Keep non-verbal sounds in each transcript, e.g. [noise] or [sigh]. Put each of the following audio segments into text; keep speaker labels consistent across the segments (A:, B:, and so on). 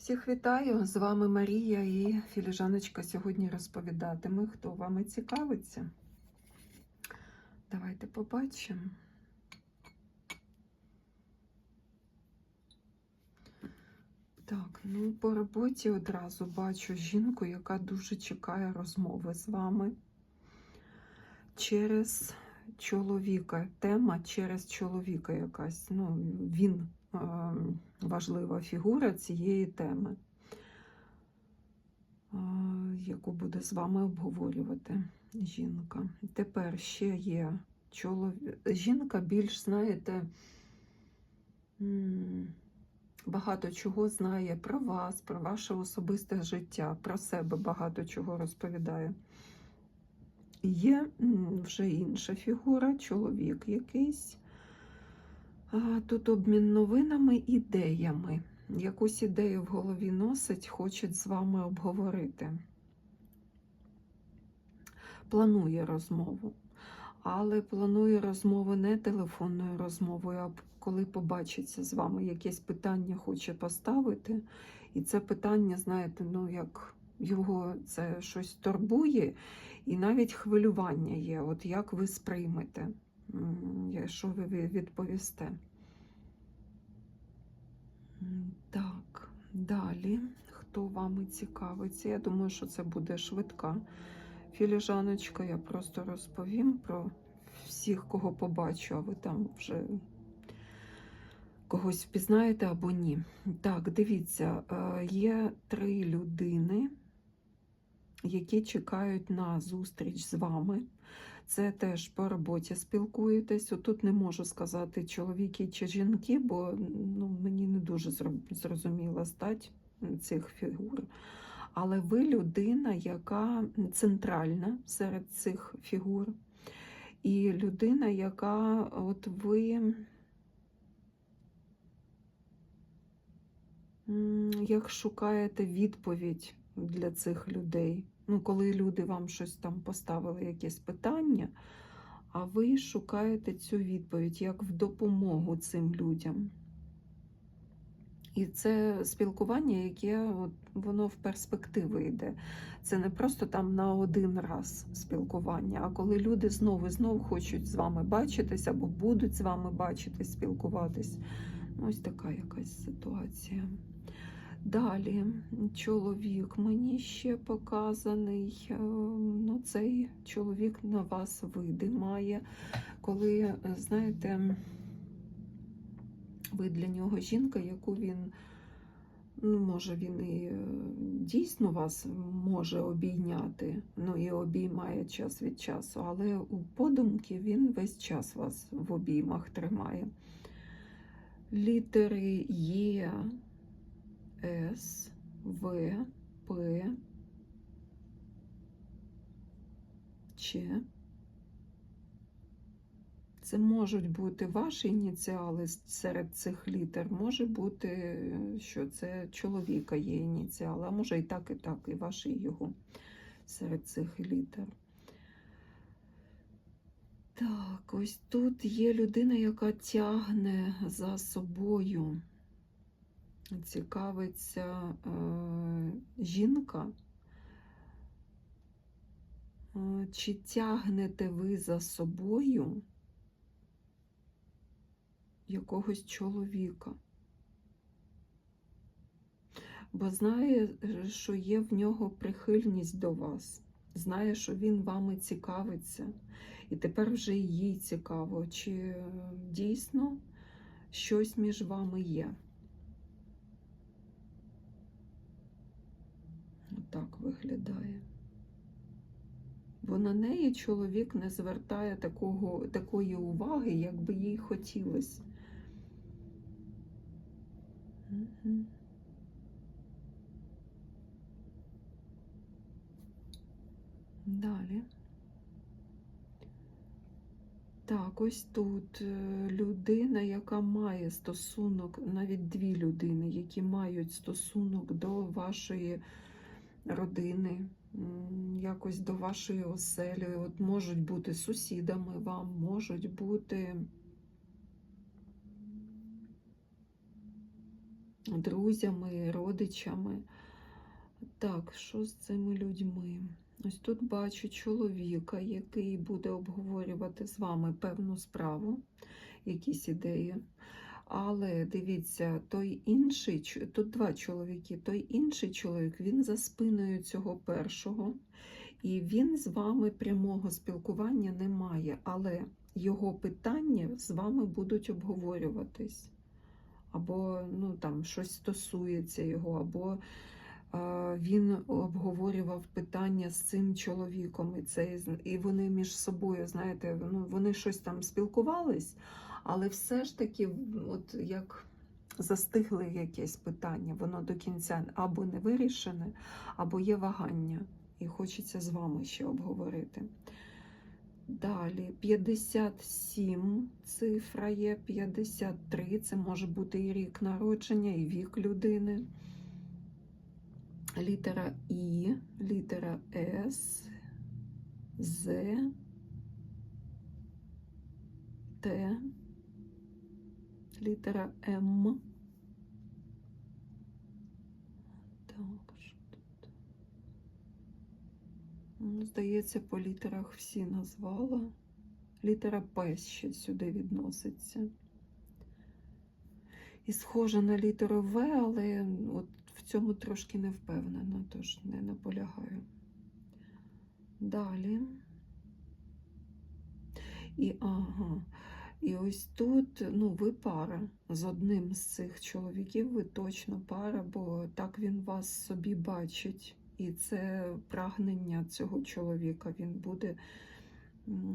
A: Всіх вітаю! З вами Марія і Філіжаночка сьогодні розповідатиме, хто вами цікавиться. Давайте побачимо. Так, ну по роботі одразу бачу жінку, яка дуже чекає розмови з вами через чоловіка. Тема через чоловіка якась. Ну, він важлива фігура цієї теми, е, яку буде з вами обговорювати жінка. Тепер ще є чоловік. Жінка більш, знаєте, багато чого знає про вас, про ваше особисте життя, про себе багато чого розповідає. Є вже інша фігура, чоловік якийсь. Тут обмін новинами, ідеями. Якусь ідею в голові носить, хоче з вами обговорити. Планує розмову. Але планує розмову не телефонною розмовою, а коли побачиться з вами, якесь питання хоче поставити. І це питання, знаєте, ну як його це щось турбує, і навіть хвилювання є. От як ви сприймете, що ви відповісте? Так, далі. Хто вами цікавиться? Я думаю, що це буде швидка філіжаночка. Я просто розповім про всіх, кого побачу, а ви там вже когось впізнаєте або ні. Так, дивіться, е, є три людини, які чекають на зустріч з вами. Це теж по роботі спілкуєтесь. Тут не можу сказати чоловіки чи жінки, бо ну, мені не дуже зрозуміла стать цих фігур. Але ви людина, яка центральна серед цих фігур. І людина, яка от ви, як шукаєте відповідь для цих людей. Ну, коли люди вам щось там поставили, якесь питання, а ви шукаєте цю відповідь як в допомогу цим людям. І це спілкування, яке от, воно в перспективи йде. Це не просто там на один раз спілкування, а коли люди знову і знову хочуть з вами бачитись або будуть з вами бачитись, спілкуватись. Ось така якась ситуація. Далі чоловік мені ще показаний. е, Ну, цей чоловік на вас види має, коли, е, знаєте, ви для нього жінка, яку він, ну, може, він і е, дійсно вас може обійняти, ну і обіймає час від часу, але у подумки він весь час вас в обіймах тримає. Літери Є, С, В, П, Ч. Це можуть бути ваші ініціали серед цих літер. Може бути, що це чоловіка є ініціали, а може і так, і так, і ваші, його серед цих літер. Так, ось тут є людина, яка тягне за собою. Цікавиться е, жінка. Е, Чи тягнете ви за собою якогось чоловіка? Бо знає, що є в нього прихильність до вас, знає, що він вами цікавиться, і тепер вже їй цікаво, чи е, дійсно щось між вами є. Так виглядає. Бо на неї чоловік не звертає такого, такої уваги, як би їй хотілося. Далі. Так, ось тут е, людина, яка має стосунок, навіть дві людини, які мають стосунок до вашої родини, якось до вашої оселі. От можуть бути сусідами вам, можуть бути друзями, родичами. Так, що з цими людьми? Ось тут бачу чоловіка, який буде обговорювати з вами певну справу, якісь ідеї. Але дивіться, той інший, тут два чоловіки, той інший чоловік, він за спиною цього першого, і він з вами прямого спілкування не має, але його питання з вами будуть обговорюватись. Або ну, там, щось стосується його, або він обговорював питання з цим чоловіком, і, це, і вони між собою, знаєте, ну, вони щось там спілкувались, але все ж таки, от як застигли якесь питання, воно до кінця або не вирішене, або є вагання, і хочеться з вами ще обговорити. Далі 57 цифра є, 53 це може бути і рік народження, і вік людини. Літера І, літера С, З, Т, літера М. Так? Ну, Здається, по літерах всі назвала. Літера П ще сюди відноситься. І схожа на літеру В, але от в цьому трошки не впевнена, тож не наполягаю. Далі. І ага. І ось тут, ну, ви пара з одним з цих чоловіків, ви точно пара, бо так він вас собі бачить. І це прагнення цього чоловіка. Він буде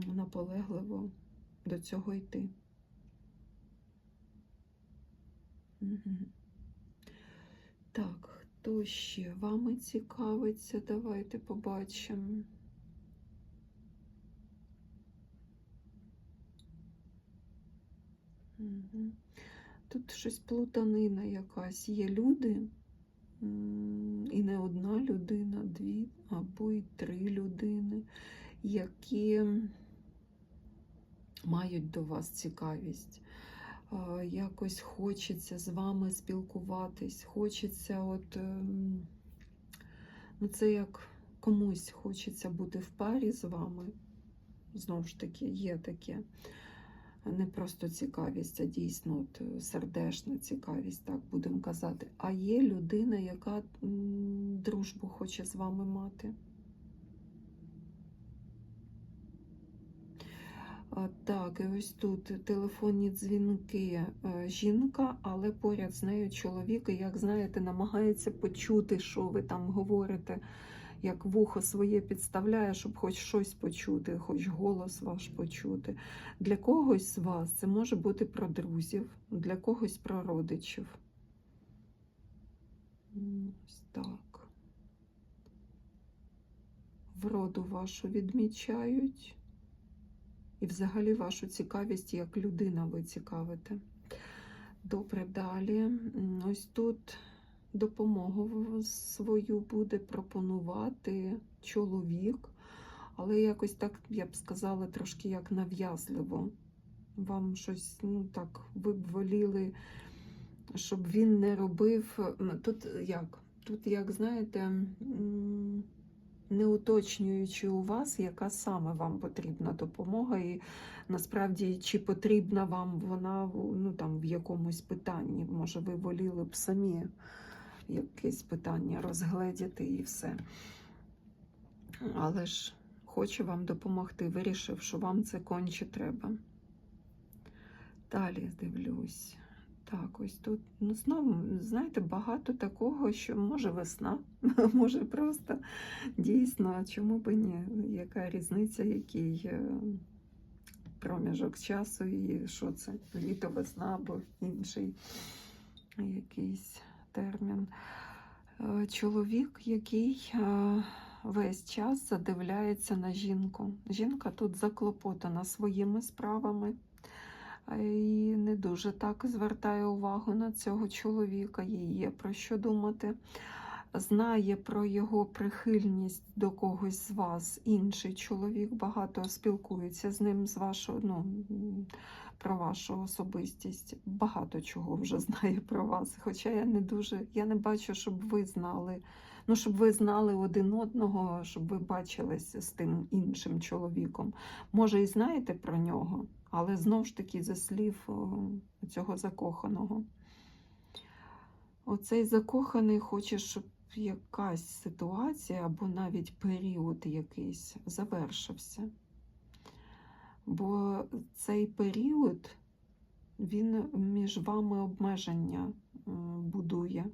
A: наполегливо до цього йти. Мгм. Так, хто ще вами цікавиться? Давайте побачимо. Тут щось плутанина якась. Є люди, і не одна людина, дві або й три людини, які мають до вас цікавість. Якось хочеться з вами спілкуватись, хочеться, от ем, ну це як комусь хочеться бути в парі з вами. Знову ж таки, є таке не просто цікавість, а дійсно от, е, сердечна цікавість, так будемо казати. А є людина, яка дружбу хоче з вами мати. А, Так, і ось тут телефонні дзвінки е, жінка, але поряд з нею чоловік, і, як знаєте, намагається почути, що ви там говорите, як вухо своє підставляє, щоб хоч щось почути, хоч голос ваш почути. Для когось з вас це може бути про друзів, для когось про родичів. Ось так. Вроду вашу відмічають. І взагалі вашу цікавість як людина ви цікавите. Добре, далі. Ось тут допомогу свою буде пропонувати чоловік, але якось так, я б сказала, трошки як нав'язливо. Вам щось, ну так, ви б воліли, щоб він не робив. Тут як? Тут, як знаєте, не уточнюючи у вас, яка саме вам потрібна допомога, і насправді чи потрібна вам вона ну, там, в якомусь питанні. Може, ви воліли б самі якесь питання розгледіти і все. Але ж хоче вам допомогти, вирішив, що вам це конче треба. Далі дивлюсь. Так, ось тут, ну знову, знаєте, багато такого, що може весна, [laughs] може просто дійсно, чому б і ні? Яка різниця, який е, проміжок часу і що це? Літо, весна або інший якийсь термін. Е, Чоловік, який е, весь час задивляється на жінку. Жінка тут заклопотана своїми справами і не дуже так звертає увагу на цього чоловіка, їй є про що думати. знає про його прихильність до когось з вас, інший чоловік багато спілкується з ним з вашого, ну, про вашу особистість. Багато чого вже [laughs] знає про вас. Хоча я не дуже, я не бачу, щоб ви знали. Ну, щоб ви знали один одного, щоб ви бачилися з тим іншим чоловіком. Може, і знаєте про нього, але знов ж таки за слів цього закоханого. Оцей закоханий хоче, щоб якась ситуація або навіть період якийсь завершився. Бо цей період він між вами обмеження будує.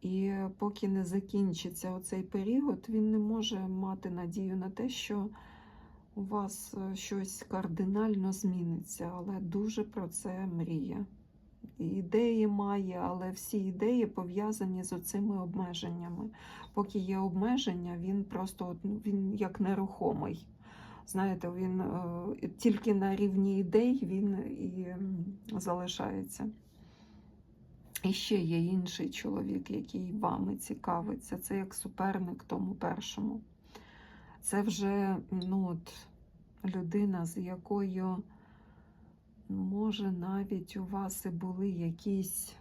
A: І поки не закінчиться оцей період, він не може мати надію на те, що у вас е, щось кардинально зміниться, але дуже про це мріє. Ідеї має, але всі ідеї пов'язані з оцими обмеженнями. Поки є обмеження, він просто ну, він як нерухомий. Знаєте, він е, тільки на рівні ідей він і залишається. І ще є інший чоловік, який вами цікавиться. Це як суперник тому першому. Це вже ну, от, людина, з якою може навіть у вас і були якісь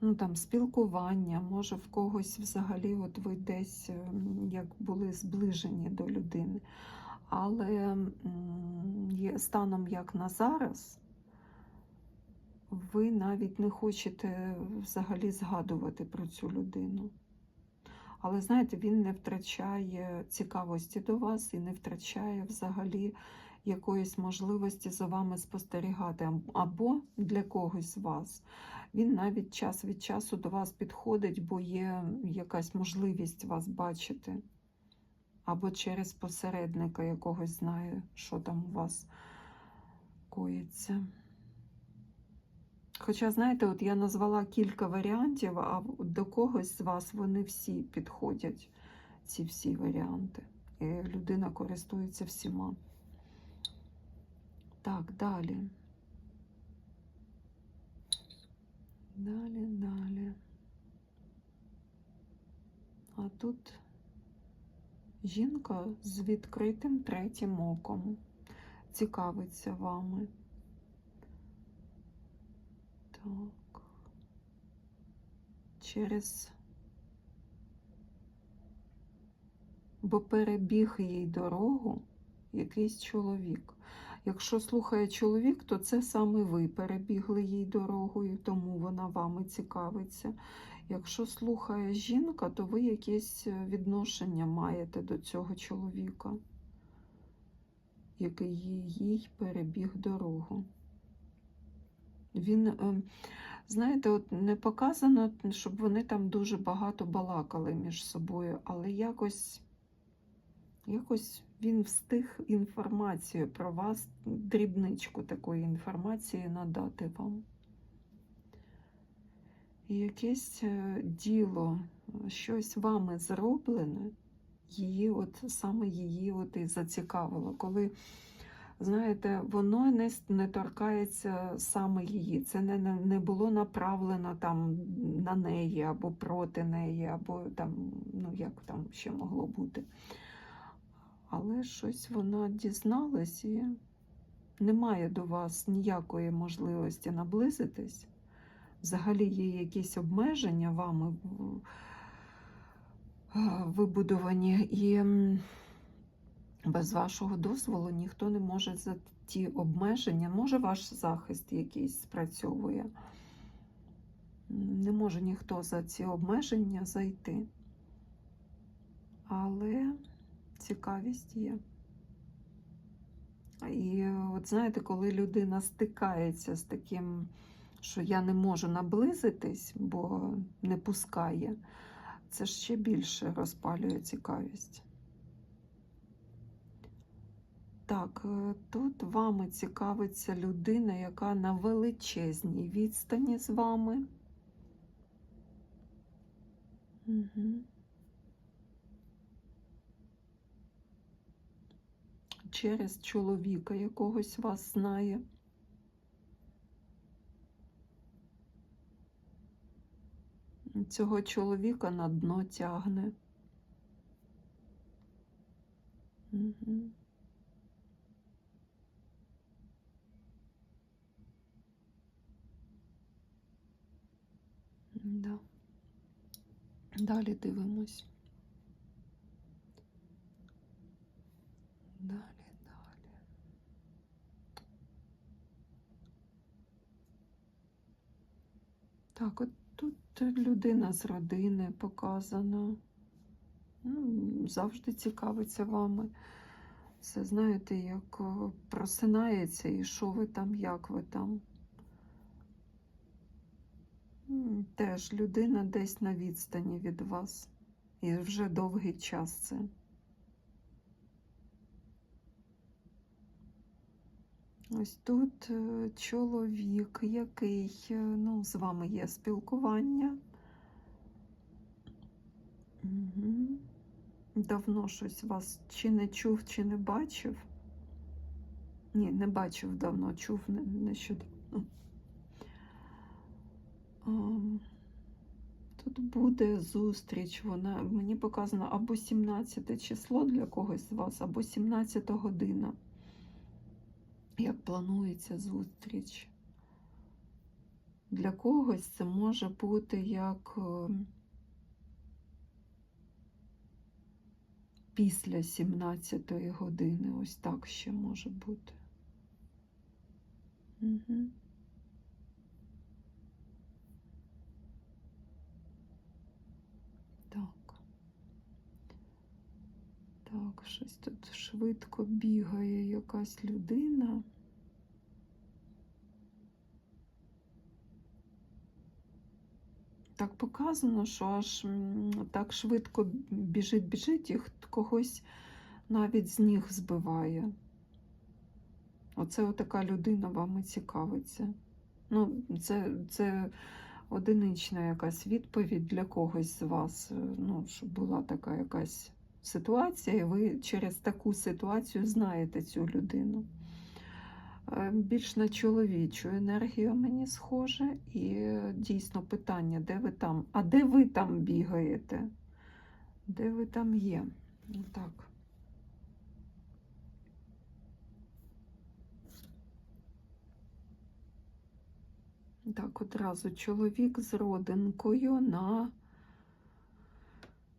A: ну, там, спілкування, може в когось взагалі от ви десь ем, як були зближені до людини. Але станом як на зараз, ви навіть не хочете взагалі згадувати про цю людину. Але знаєте, він не втрачає цікавості до вас і не втрачає взагалі якоїсь можливості за вами спостерігати, або для когось з вас. Він навіть час від часу до вас підходить, бо є якась можливість вас бачити, або через посередника якогось знає, що там у вас коїться. Хоча, знаєте, от я назвала кілька варіантів, а до когось з вас вони всі підходять, ці всі варіанти. І людина користується всіма. Так, далі. Далі, далі. А тут жінка з відкритим третім оком цікавиться вами. Так. Через. Бо перебіг їй дорогу якийсь чоловік. Якщо слухає чоловік, то це саме ви перебігли їй дорогою, тому вона вами цікавиться. Якщо слухає жінка, то ви якесь е, відношення маєте до цього чоловіка, який їй перебіг дорогу. Він, е, знаєте, от не показано, щоб вони там дуже багато балакали між собою, але якось, якось він встиг інформацію про вас, дрібничку такої інформації надати вам. І якесь е, діло, щось вами зроблене, її, от саме її от і зацікавило. Коли, знаєте, воно не, не торкається саме її. Це не, не, було направлено там на неї або проти неї, або там, ну як там ще могло бути. Але щось вона дізналась і немає до вас ніякої можливості наблизитись. Взагалі є якісь обмеження вами вибудовані, і без вашого дозволу ніхто не може за ті обмеження, може ваш захист якийсь спрацьовує. Не може ніхто за ці обмеження зайти. Але цікавість є. І от знаєте, коли людина стикається з таким, що я не можу наблизитись, бо не пускає, це ще більше розпалює цікавість. Так, е, тут вами цікавиться людина, яка на величезній відстані з вами. Угу. Через чоловіка якогось вас знає. Цього чоловіка на дно тягне. Угу. Да. Далі дивимось. Далі, далі. Так, от тут людина з родини показана. Ну, завжди цікавиться вами. Це знаєте, як просинається і що ви там, як ви там. Теж людина десь на відстані від вас. І вже довгий час це. Ось тут е, чоловік, який е, ну, з вами є спілкування. Угу. Давно щось вас чи не чув, чи не бачив. Ні, не бачив давно, чув не- нещодавно. Ам, Тут буде зустріч. Вона мені показано або 17 число для когось з вас, або 17 година. Як планується зустріч. Для когось це може бути як е, після 17 години. Ось так ще може бути. Угу. Так. Так, щось тут швидко бігає якась людина. Так показано, що аж так швидко біжить, біжить і когось навіть з ніг збиває. Оце отака людина вами цікавиться. Ну, це, це одинична якась відповідь для когось з вас. е, Ну, щоб була така якась ситуація, і ви через таку ситуацію знаєте цю людину. Е, Більш на чоловічу енергію мені схоже, і е, дійсно питання, де ви там? А де ви там бігаєте? Де ви там є? Так. Так, одразу чоловік з родинкою на,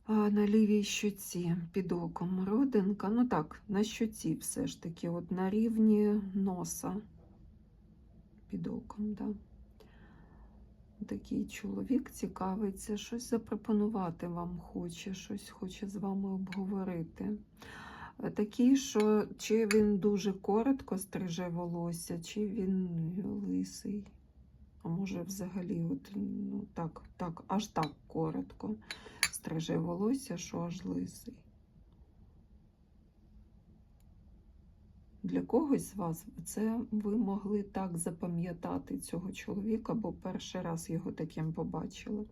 A: на лівій щоці під оком. Родинка, ну так, на щоці все ж таки, от на рівні носа під оком, да. Такий чоловік цікавиться, щось запропонувати вам хоче, щось хоче з вами обговорити. Е, Такий, що чи він дуже коротко стриже волосся, чи він лисий. А може, взагалі, от, ну, так, так, аж так коротко стриже волосся, що аж лисий. Для когось з вас це ви могли так запам'ятати цього чоловіка, бо перший раз його таким побачили.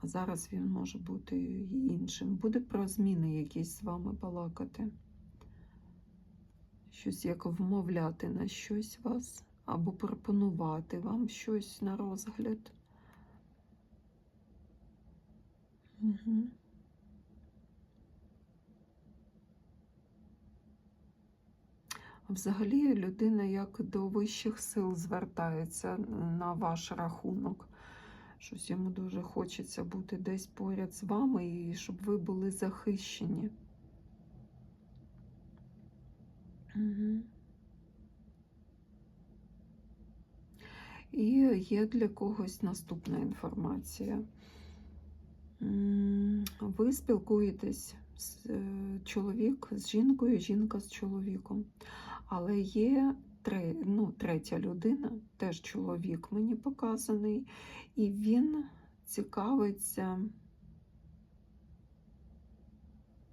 A: А зараз він може бути іншим. Буде про зміни якісь з вами балакати. Щось як вмовляти на щось вас, або пропонувати вам щось на розгляд. Угу. Взагалі людина як до вищих сил звертається на ваш рахунок. Щось йому дуже хочеться бути десь поряд з вами і щоб ви були захищені. Угу. І є для когось наступна інформація. Ви спілкуєтесь з е, чоловік з жінкою, жінка з чоловіком. Але є ну, третя людина, теж чоловік мені показаний, і він цікавиться,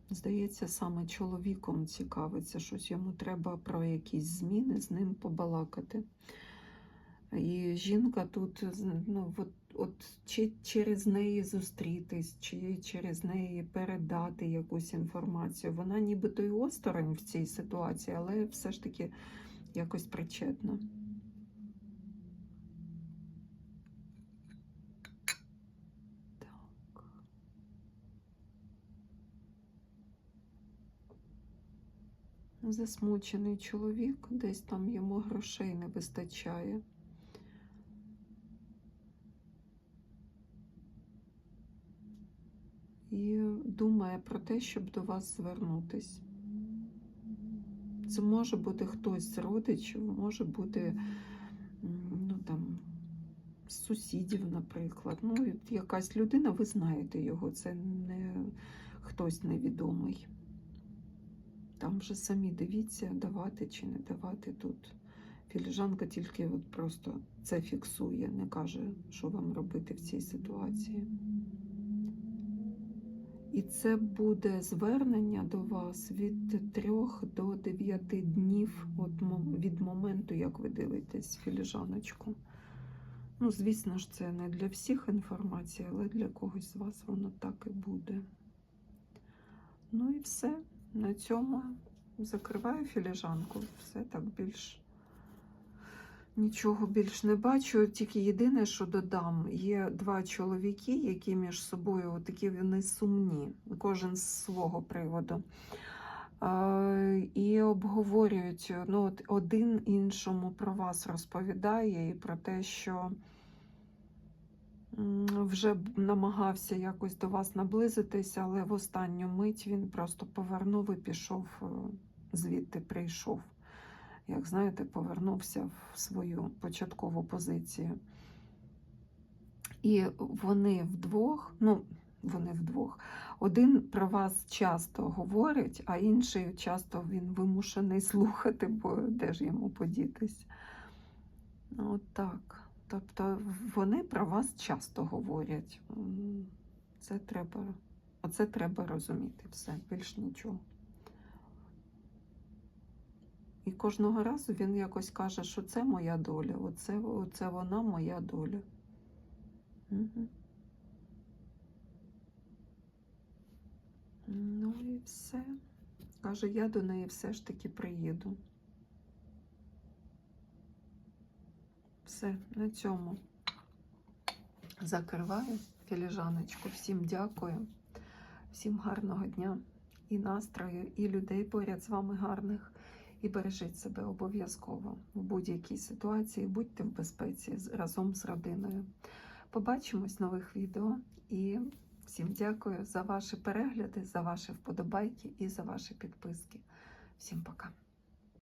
A: здається, саме чоловіком цікавиться, щось йому треба про якісь зміни з ним побалакати. І жінка тут ну, от, от, чи через неї зустрітись, чи через неї передати якусь інформацію. Вона нібито і осторонь в цій ситуації, але все ж таки якось причетна. Засмучений чоловік, десь там йому грошей не вистачає. І думає про те, щоб до вас звернутись. Це може бути хтось з родичів, може бути ну, там, з сусідів, наприклад. Ну, якась людина, ви знаєте його, це не хтось невідомий. Там вже самі дивіться, давати чи не давати тут. Філіжанка тільки от просто це фіксує, не каже, що вам робити в цій ситуації. І це буде звернення до вас від 3 до 9 днів от від моменту, як ви дивитесь філіжаночку. Ну, звісно ж, це не для всіх інформація, але для когось з вас воно так і буде. Ну і все. На цьому закриваю філіжанку. Все так більш нічого більш не бачу. Тільки єдине, що додам, є два чоловіки, які між собою такі вони сумні, кожен з свого приводу. І обговорюють, ну, от один іншому про вас розповідає і про те, що вже намагався якось до вас наблизитися, але в останню мить він просто повернув і пішов е, звідти прийшов. Як знаєте, повернувся в свою початкову позицію. І вони вдвох, ну, вони вдвох, один про вас часто говорить, а інший часто він вимушений [laughs] слухати, бо де ж йому подітись. От так. Тобто вони про вас часто говорять. Це треба, оце треба розуміти все, більш нічого. І кожного разу він якось каже, що це моя доля, оце, оце вона моя доля. Угу. Ну і все. Каже, я до неї все ж таки приїду. Все, на цьому закриваю філіжаночку. Всім дякую, всім гарного дня і настрою, і людей поряд з вами гарних. І бережіть себе обов'язково в будь-якій ситуації. Будьте в безпеці разом з родиною. Побачимось в нових відео і всім дякую за ваші перегляди, за ваші вподобайки і за ваші підписки. Всім пока.